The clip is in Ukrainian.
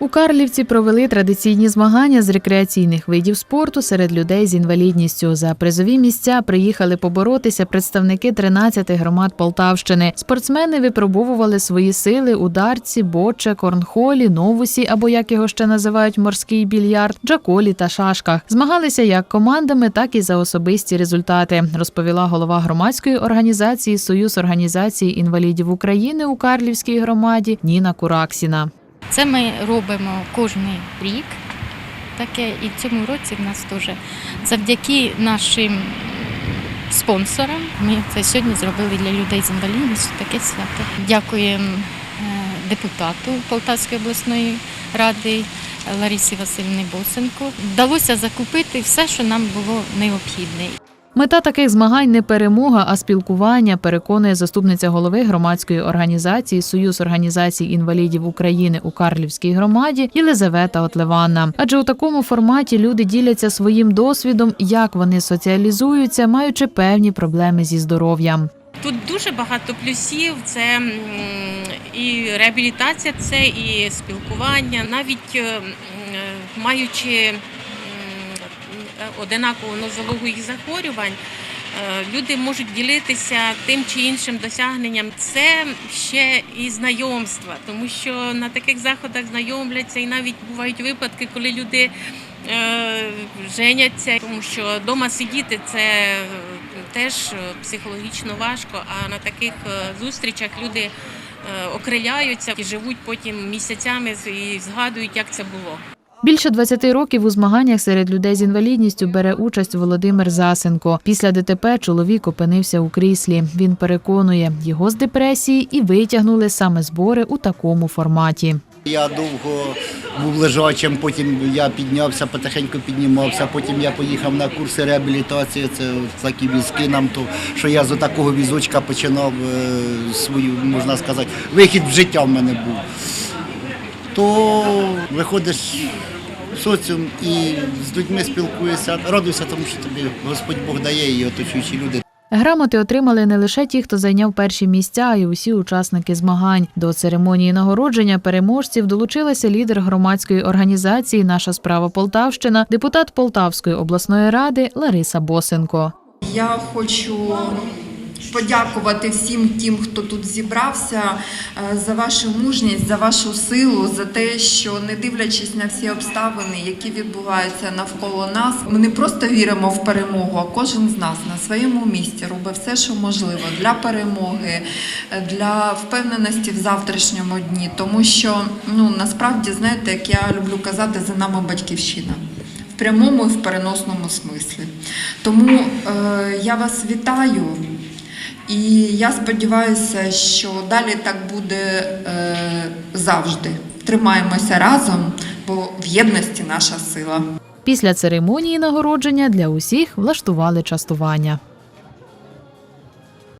У Карлівці провели традиційні змагання з рекреаційних видів спорту серед людей з інвалідністю. За призові місця приїхали поборотися представники 13 громад Полтавщини. Спортсмени випробовували свої сили у дарці, боче, корнхолі, новусі або як його ще називають морський більярд, джаколі та шашках. Змагалися як командами, так і за особисті результати, розповіла голова громадської організації Союз організації інвалідів України у Карлівській громаді Ніна Кураксіна. Це ми робимо кожен рік. Таке і в цьому році в нас теж завдяки нашим спонсорам. Ми це сьогодні зробили для людей з інвалідністю таке свято. Дякуємо е, депутату Полтавської обласної ради Ларисі Васильівні Босенко. Вдалося закупити все, що нам було необхідне. Мета таких змагань не перемога, а спілкування, переконує заступниця голови громадської організації Союз організацій інвалідів України у Карлівській громаді Єлизавета Отлеванна. Адже у такому форматі люди діляться своїм досвідом, як вони соціалізуються, маючи певні проблеми зі здоров'ям. Тут дуже багато плюсів. Це і реабілітація, це і спілкування, навіть е, е, маючи м, одинакову нозологу їх захворювань. е, Люди можуть ділитися тим чи іншим досягненням. Це ще і знайомства, тому що на таких заходах знайомляться, і навіть бувають випадки, коли люди е, женяться, тому що вдома сидіти це теж психологічно важко. А на таких е, зустрічах люди окриляються і живуть потім місяцями і згадують, як це було. Більше 20 років у змаганнях серед людей з інвалідністю бере участь Володимир Засенко. Після ДТП чоловік опинився у кріслі. Він переконує, його з депресії і витягнули саме збори у такому форматі. Я довго був лежачим, потім я піднявся, потихеньку піднімався, потім я поїхав на курси реабілітації, це такі візки нам, то що я з такого візочка починав е, свою, можна сказати, вихід в життя в мене був. То виходиш в соціум і з людьми спілкуєшся, радуйся тому, що тобі Господь Бог дає і оточуючі люди. Грамоти отримали не лише ті, хто зайняв перші місця, а й усі учасники змагань. До церемонії нагородження переможців долучилася лідер громадської організації Наша справа Полтавщина, депутат Полтавської обласної ради Лариса Босенко. Я хочу подякувати всім тим, хто тут зібрався, е, за вашу мужність, за вашу силу, за те, що не дивлячись на всі обставини, які відбуваються навколо нас, ми не просто віримо в перемогу, а кожен з нас на своєму місці робить все, що можливо для перемоги, для впевненості в завтрашньому дні. Тому що ну насправді знаєте, як я люблю казати, за нами батьківщина в прямому і в переносному смислі. Тому е, я вас вітаю. І я сподіваюся, що далі так буде е, завжди. Тримаємося разом, бо в єдності наша сила. Після церемонії нагородження для усіх влаштували частування.